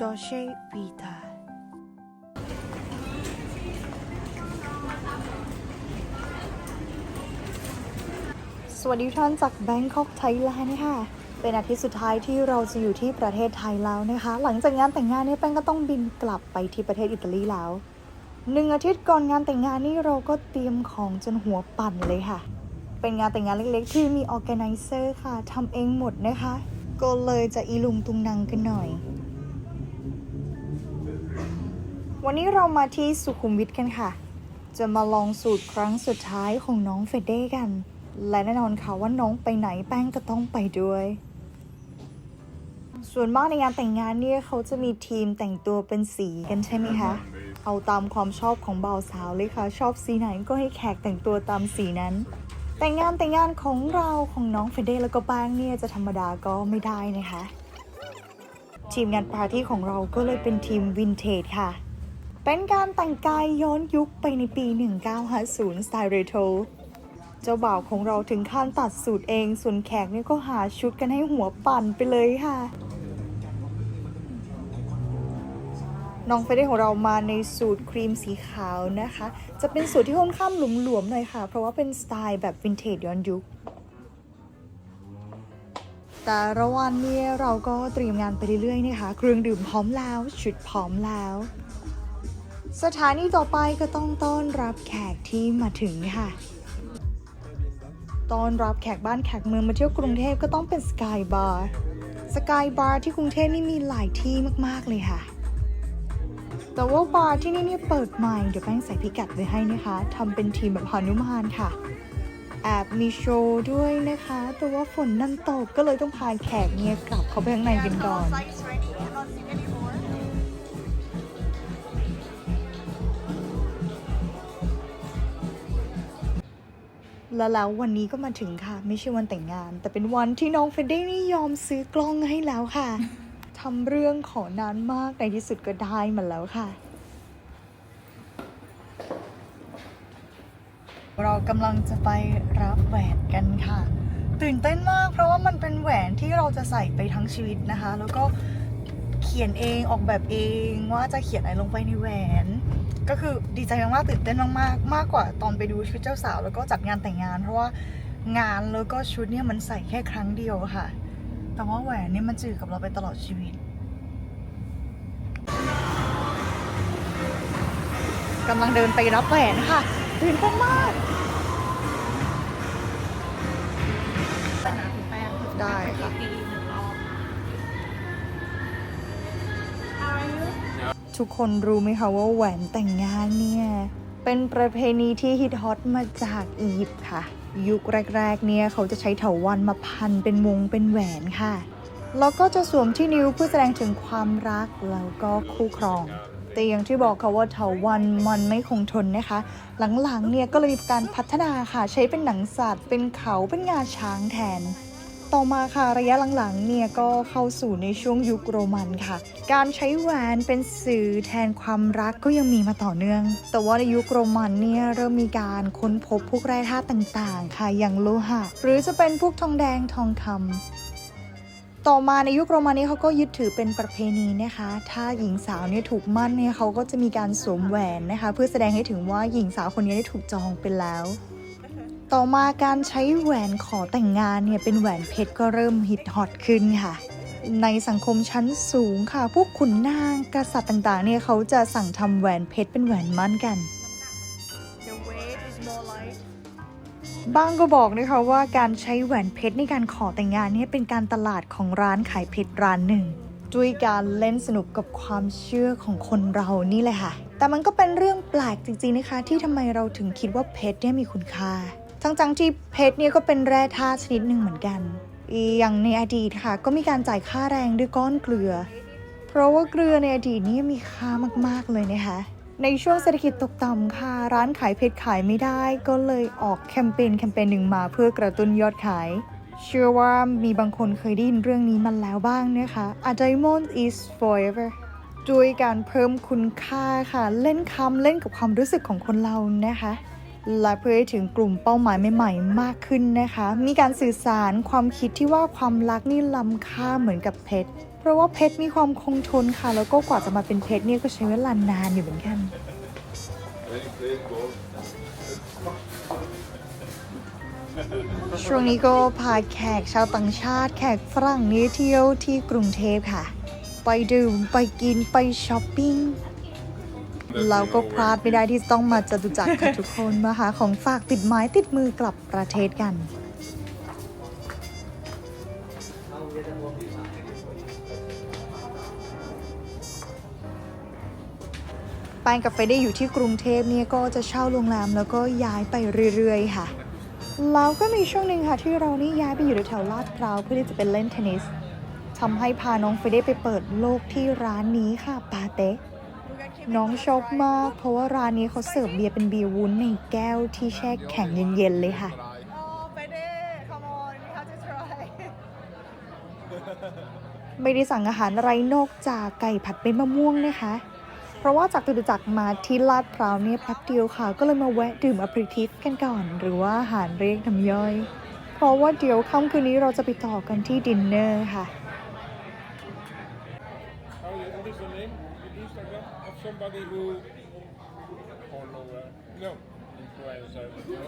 Dolce Vita สวัสดีท่านจาก Bangkok Thailand นะคะเป็นอาทิตย์สุดท้ายที่เราจะอยู่ที่ประเทศไทยแล้วนะคะ หลังจากงานแต่งงานเนี่ยแป้งก็ต้องบินกลับไปที่ประเทศอิตาลีแล้วหนึ่งอาทิตย์ก่อนงานแต่งงานนี่เราก็เตรียมของจนหัวปั่นเลยค่ะ เป็นงานแต่งงานเล็กๆ ที่มี organizer ค่ะทำเองหมดนะคะ ก็เลยจะอีลุงตุงนังกันหน่อย วันนี้เรามาที่สุขุมวิทกันค่ะ จะมาลองสูตรครั้งสุดท้ายของน้องเฟเด้กัน และแน่นอนค่ะว่าน้องไปไหนแป้งก็ต้องไปด้วย ส่วนมากในงานแต่งงานเนี่ยเขาจะมีทีมแต่งตัวเป็นสีกันใช่ไหมคะ เอาตามความชอบของบ่าวสาวเลยค่ะ ชอบสีไหนก็ให้แขกแต่งตัวตามสีนั้น แต่งงานแต่งงานของเราของน้องเฟเด้แล้วก็แป้งเนี่ยจะธรรมดาก็ไม่ได้นะคะทีมงานปาร์ตี้ของเราก็เลยเป็นทีมวินเทจค่ะ เป็นการแต่งกายย้อนยุคไปในปี 1950 สไตล์เรโทรเจ้าบ่าวของเราถึงขั้นตัดสูตรเอง ส่วนแขกนี่ก็หาชุดกันให้หัวปั่นไปเลยค่ะ น้องเฟรดของเรามาในสูตรครีมสีขาวนะคะ จะเป็นสูตรที่ค่อนข้างหลวมๆหน่อยค่ะ เพราะว่าเป็นสไตล์แบบวินเทจย้อนยุคแต่ระหวันนี้เราก็เตรียมงานไปเรื่อยๆนะคะ เครื่องดื่มพร้อมแล้ว ชุดพร้อมแล้ว สถานีต่อไปก็ต้องต้อนรับแขกที่มาถึงค่ะต้อนรับแขกบ้านแขกเมืองมาเที่ยวกรุงเทพก็ต้องเป็นสกายบาร์สกายบาร์ที่กรุงเทพนี่มีหลายที่มากๆเลยค่ะ แต่ว่าบาร์ที่นี่เนี่ยเปิดใหม่ เดี๋ยวแป้งใส่พิกัดไว้ให้นะคะทำเป็นทีมแบบฮานุมานค่ะแอบมีโชว์ด้วยนะคะ แต่ว่าฝนนั่นตกก็เลยต้องพาแขกเนี่ยกลับเข้าไปข้างในกันก่อน แล้วแล้ววันนี้ก็มาถึงค่ะ ไม่ใช่วันแต่งงาน แต่เป็นวันที่น้องเฟรดดี้นี่ยอมซื้อกล้องให้แล้วค่ะทำเรื่องขอนานมากในที่สุดก็ได้มาแล้วค่ะ เรากำลังจะไปรับแหวนกันค่ะ ตื่นเต้นมาก เพราะว่ามันเป็นแหวนที่เราจะใส่ไปทั้งชีวิตนะคะ แล้วก็เขียนเองออกแบบเองว่าจะเขียนอะไรลงไปในแหวน ก็คือดีใจมากๆตื่นเต้นมากๆ มากกว่าตอนไปดูชุดเจ้าสาว แล้วก็จัดงานแต่งงาน เพราะว่างานแล้วก็ชุดเนี่ยมันใส่แค่ครั้งเดียวค่ะ แต่ว่าแหวนเนี่ยมันจะอยู่กับเราไปตลอดชีวิตกำลังเดินไปรับแหวนค่ะตื่นเต้นมากได้ค่ะ ทุกคนรู้ไหมคะว่าแหวนแต่งงานเนี่ย เป็นประเพณีที่ฮิตฮอตมาจากอียิปต์ค่ะ ยุคแรกๆ เนี่ยเขาจะใช้เถาวัลย์มาพันเป็นวงเป็นแหวนค่ะ แล้วก็จะสวมที่นิ้วเพื่อแสดงถึงความรักแล้วก็คู่ครอง แต่อย่างที่บอกค่ะว่าเถาวัลย์มันไม่คงทนนะคะ หลังๆ เนี่ยก็เลยมีการพัฒนาค่ะ ใช้เป็นหนังสัตว์ เป็นเขาเป็นงาช้างแทน ต่อมาค่ะระยะหลังๆเนี่ยก็เข้าสู่ในช่วงยุคโรมันค่ะ การใช้แหวนเป็นสื่อแทนความรักก็ยังมีมาต่อเนื่อง แต่ว่าในยุคโรมันเนี่ยเริ่มมีการค้นพบพวกแร่ธาตุต่างๆ ค่ะอย่างโลหะ หรือจะเป็นพวกทองแดงทองคำต่อมาในยุคโรมันนี้เขาก็ยึดถือเป็นประเพณีนะคะ ถ้าหญิงสาวเนี่ยถูกมั่นเนี่ยเขาก็จะมีการสวมแหวนนะคะ เพื่อแสดงให้ถึงว่าหญิงสาวคนนี้ได้ถูกจองไปแล้ว ต่อมาการใช้แหวนขอแต่งงานเนี่ยเป็นแหวนเพชรก็เริ่มฮิตฮอตขึ้นค่ะ ในสังคมชั้นสูงค่ะ พวกขุนนางกษัตริย์ต่างๆเนี่ยเขาจะสั่งทำแหวนเพชรเป็นแหวนมั่นกันบางก็บอกนะคะว่าการใช้แหวนเพชรในการขอแต่งงานเนี่ยเป็นการตลาดของร้านขายเพชรร้านหนึ่งด้วยการเล่นสนุกกับความเชื่อของคนเรานี่แหละค่ะ แต่มันก็เป็นเรื่องแปลกจริงๆนะคะ ที่ทำไมเราถึงคิดว่าเพชรเนี่ยมีคุณค่า ทั้งๆที่เพชรเนี่ยก็เป็นแร่ธาตุชนิดหนึ่งเหมือนกัน อย่างในอดีตค่ะ ก็มีการจ่ายค่าแรงด้วยก้อนเกลือ เพราะว่าเกลือในอดีตนี่มีค่ามากๆเลยนะคะในช่วงเศรษฐกิจตกต่ำค่ะ ร้านขายเพชรขายไม่ได้ ก็เลยออกแคมเปญแคมเปญหนึ่งมาเพื่อกระตุ้นยอดขาย เชื่อว่ามีบางคนเคยได้ยินเรื่องนี้มาแล้วบ้างนะคะ A diamond is forever ด้วยการเพิ่มคุณค่าค่ะ เล่นคำเล่นกับความรู้สึกของคนเรานะคะ และเพื่อให้ถึงกลุ่มเป้าหมายใหม่ๆ มากขึ้นนะคะ มีการสื่อสารความคิดที่ว่าความรักนี่ล้ำค่าเหมือนกับเพชร เพราะว่าเพชรมีความคงทนค่ะ แล้วก็กว่าจะมาเป็นเพชรเนี่ยก็ใช้เวลานานอยู่เหมือนกันช่วงนี้ก็พาแขกชาวต่างชาติ แขกฝรั่งนี้เที่ยวที่กรุงเทพค่ะ ไปดื่ม ไปกิน ไปช้อปปิ้ง เราก็พลาดไม่ได้ที่จะต้องมาจตุจักรค่ะทุกคนมาหาของฝากติดไม้ติดมือกลับประเทศกันแปงกับเฟได้อยู่ที่กรุงเทพเนี่ยก็จะเช่าโรงแรมแล้วก็ย้ายไปเรื่อยๆค่ะ แล้วก็มีช่วงหนึ่งค่ะที่เรานี่ย้ายไปอยู่แถวลาดพร้าวเพื่อที่จะเป็นเล่นเทนนิสทำให้พาน้องเฟได้ไปเปิดโลกที่ร้านนี้ค่ะปาเต้ น้องชอบมาก เพราะว่าร้านนี้เขาเสิร์ฟเบียร์เป็นเบียร์วุ้นในแก้วที่แช่แข็งเย็นๆเลยค่ะ Oh, Fede, come on, we have to try. ไม่ได้สั่งอาหารอะไรนอกจากไก่ผัดเป็นมะม่วงนะคะ เพราะว่าจากตุจักรมาที่ลาดพร้าวเนี่ยแป๊บเดียวค่ะ ก็เลยมาแวะดื่มอ p ป r i ทิฟกันก่อน หรือว่าอาหารเรียกน้ำย่อย เพราะว่าเดี๋ยวค่ำคืนนี้เราจะไปต่อกันที่ดินเนอร์ค่ะ name in Instagram of somebody who or nowhere? No. Influencer. No.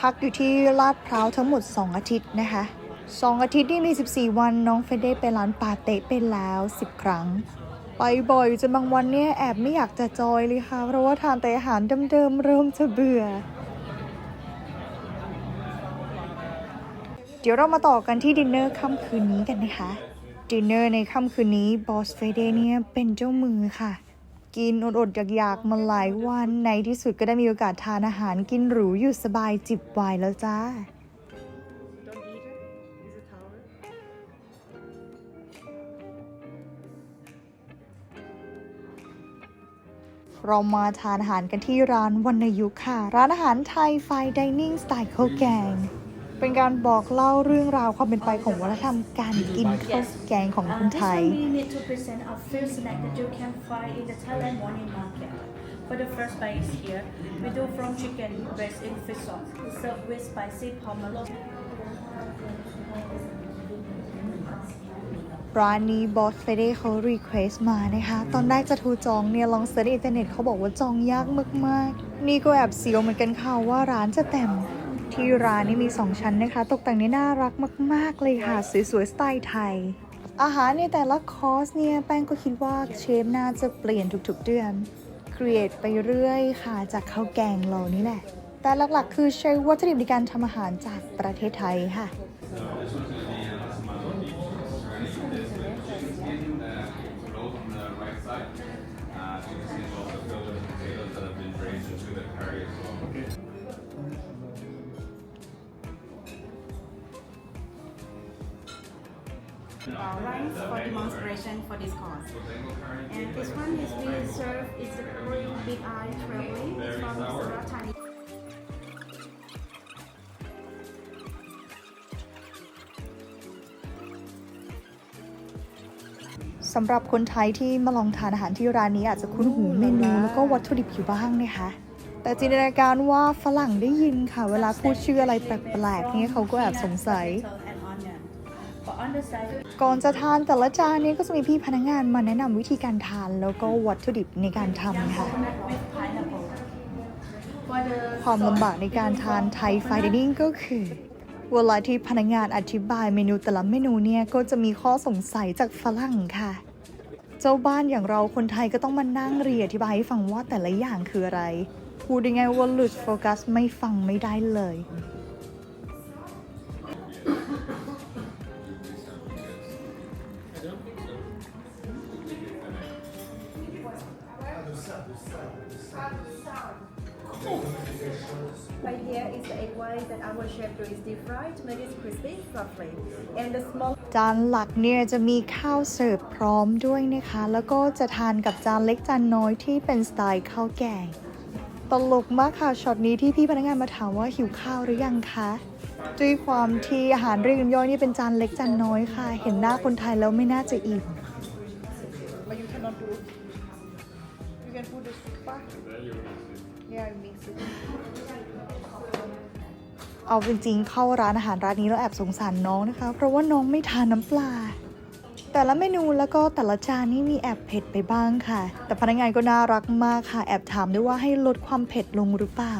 พักอยู่ที่ลาดพร้าวทั้งหมด 2 อาทิตย์นะคะ2อาทิตย์นี่มี 14 วันน้องเฟเด้ไปร้านปาเต้ไปแล้ว 10 ครั้ง ไปบ่อยจนบางวันเนี่ยแอบไม่อยากจะจอยเลยค่ะ เพราะว่าทานแต่อาหารเดิมๆเริ่มจะเบื่อ เดี๋ยวเรามาต่อกันที่ดินเนอร์ค่ำคืนนี้กันนะคะ ดินเนอร์ในค่ำคืนนี้บอสเฟเดเนี่ยเป็นเจ้ามือค่ะ กินอดๆอยากๆมาหลายวันในที่สุดก็ได้มีโอกาสทานอาหารกินหรูอยู่สบายจิบไวน์แล้วจ้า เรามาทานอาหารกันที่ร้านวรรณยุกค่ะ ร้านอาหารไทยไฟดิเนิ่งสไตล์ข้าวแกง เป็นการบอกเล่าเรื่องราวความเป็นไปของวัฒนธรรมการกินข้าวแกงของคนไทย we need to present a few snack that you can find in the Thailand morning market. For the first bite is here. We do from chicken breast in fish sauce. Served with spicy pomelo. ร้านนี้บอสเฟเดเขารีเควสมานะคะ ตอนแรกจะทรจองเนี่ย ลองเซิร์ชอินเทอร์เน็ตเขาบอกว่าจองยากมาก ๆ นี่ก็แอบเสียวเหมือนกันค่ะว่าร้านจะเต็ม ที่ร้านนี้มี 2 ชั้นนะคะ ตกแต่งนี่น่ารักมาก ๆ เลยค่ะ สวย ๆ สไตล์ไทย อาหารในแต่ละคอร์สเนี่ย แป้งก็คิดว่าเชฟน่าจะเปลี่ยนทุก ๆ เดือนครีเอทไปเรื่อยค่ะ จากข้าวแกงเรานี่แหละ แต่หลัก ๆ คือใช้วัตถุดิบในการทำอาหารจากประเทศไทยค่ะ uh, rice for demonstration for this course. And this one is we serve is the green big eye traveling It's from Suratani. สำหรับคนไทยที่มาลองทานอาหารที่ร้านนี้อาจจะคุ้นหูเมนูแล้วก็วัตถุดิบอยู่บ้างนะคะแต่จินตนาการว่าฝรั่งได้ยินค่ะ เวลาพูดชื่ออะไรแปลกๆเนี่ยเขาก็แอบสงสัย Tomato and onion. But on the side, ก่อนจะทานแต่ละจานนี่ยก็จะมีพี่พนักงานมาแนะนำวิธีการทานแล้วก็วัตถุดิบในการทำค่ะ ความลำบากในการทานไทยไฟดินิ่งก็คือ เวลาที่พนักงานอธิบายเมนูแต่ละเมนูเนี่ยก็จะมีข้อสงสัยจากฝรั่งค่ะ เจ้าบ้านอย่างเราคนไทยก็ต้องมานั่งเรียนอธิบายให้ฟังว่าแต่ละอย่างคืออะไร พูดยังไงว่าหลุดโฟกัสไม่ฟังไม่ได้เลย Right here is the egg white that our chef do is deep fried to make it crispy, fluffy. And the small จานหลักเนี่ยจะมีข้าวเสิร์ฟพร้อมด้วยนะคะ แล้วก็จะทานกับจานเล็กจานน้อยที่เป็นสไตล์ข้าวแกง ตลกมากค่ะช็อตนี้ที่พี่พนักงานมาถามว่าหิวข้าวหรือยังคะด้วยความที่อาหารเรียกย่อยนี่เป็นจานเล็กจานน้อยค่ะ เห็นหน้าคนไทยแล้วไม่น่าจะอิ่ม but you cannot do. You can put the soup. Yeah, you mix it. เอาจริงๆเข้าร้านอาหารร้านนี้แล้วแอบสงสารน้องนะคะ เพราะว่าน้องไม่ทานน้ำปลา แต่ละเมนูแล้วก็แต่ละจานนี่มีแอบเผ็ดไปบ้างค่ะ แต่พนักงานก็น่ารักมากค่ะ แอบถามด้วยว่าให้ลดความเผ็ดลงหรือเปล่า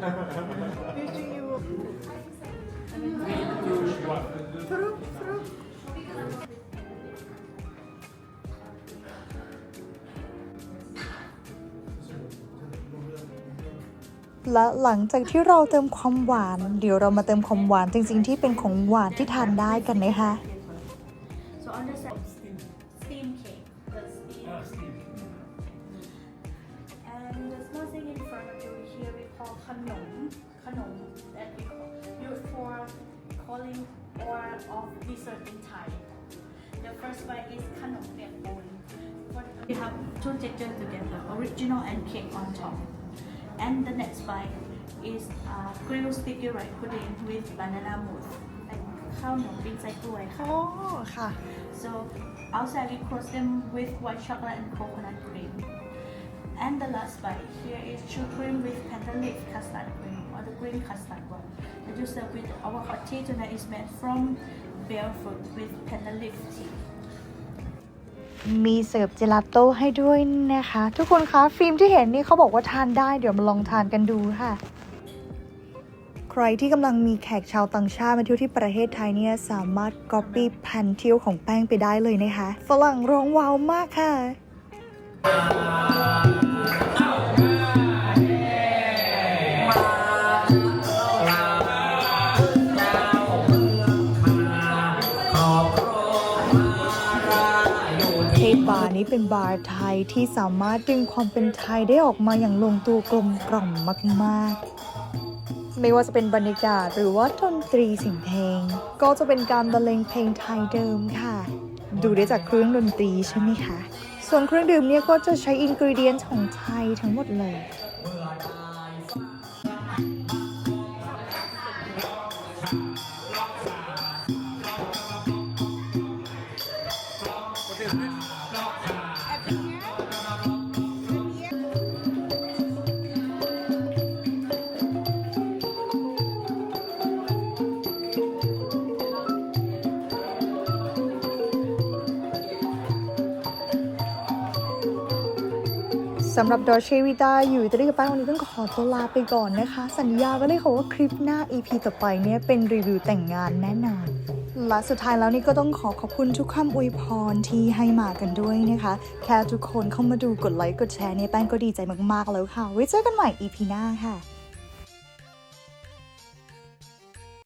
และหลังจากที่เราเติมความหวาน เดี๋ยวเรามาเติมความหวานจริงๆที่เป็นของหวานที่ทานได้กันนะคะ So on the side, Certain in The first bite is Khanom Piak Bun. We have two textures together, original and cake on top. And the next bite is uh, a grilled sticky rice pudding with banana mousse and khao inside. Oh. So outside we cross them with white chocolate and coconut cream. And the last bite here is choux cream with pandan leaf custard cream or the green custard one. That just serve with our hot tea tonight is made from bear fruit with panda leaf tea. มีเสิร์ฟเจลาโต้ให้ด้วยนะคะ ทุกคนคะฟิล์มที่เห็นนี่เขาบอกว่าทานได้เดี๋ยวมาลองทานกันดูค่ะ ใครที่กำลังมีแขกชาวต่างชาติมาเที่ยวที่ประเทศไทยเนี่ยสามารถก๊อปปี้แผนเที่ยวของแป้งไปได้เลยนะคะ ฝรั่งร้องว้าวมากค่ะ นี้เป็นบาร์ไทยที่สามารถดึงความเป็นไทยได้ออกมาอย่างลงตัวกลมกล่อมมากๆ ไม่ว่าจะเป็นบรรยากาศหรือว่าดนตรีเสียงเพลง ก็จะเป็นการบรรเลงเพลงไทยเดิมค่ะ ดูได้จากเครื่องดนตรีใช่ไหมคะ ส่วนเครื่องดื่มเนี่ยก็จะใช้อินกริเดียนของไทยทั้งหมดเลย สำหรับดอเชวิตาอยู่ตรีกับป้าวันนี้ต้องขอตัวลาไปก่อนนะคะ สัญญาไว้เลยค่ะว่าคลิปหน้า EP ต่อไปเนี่ยเป็นรีวิวแต่งงานแน่นอน และสุดท้ายแล้วนี่ก็ต้องขอขอบคุณทุกคำอวยพรที่ให้มากันด้วยนะคะ แค่ทุกคนเข้ามาดูกดไลค์กดแชร์เนี่ยแป้งก็ดีใจมากๆแล้วค่ะ ไว้เจอกันใหม่ EP หน้าค่ะ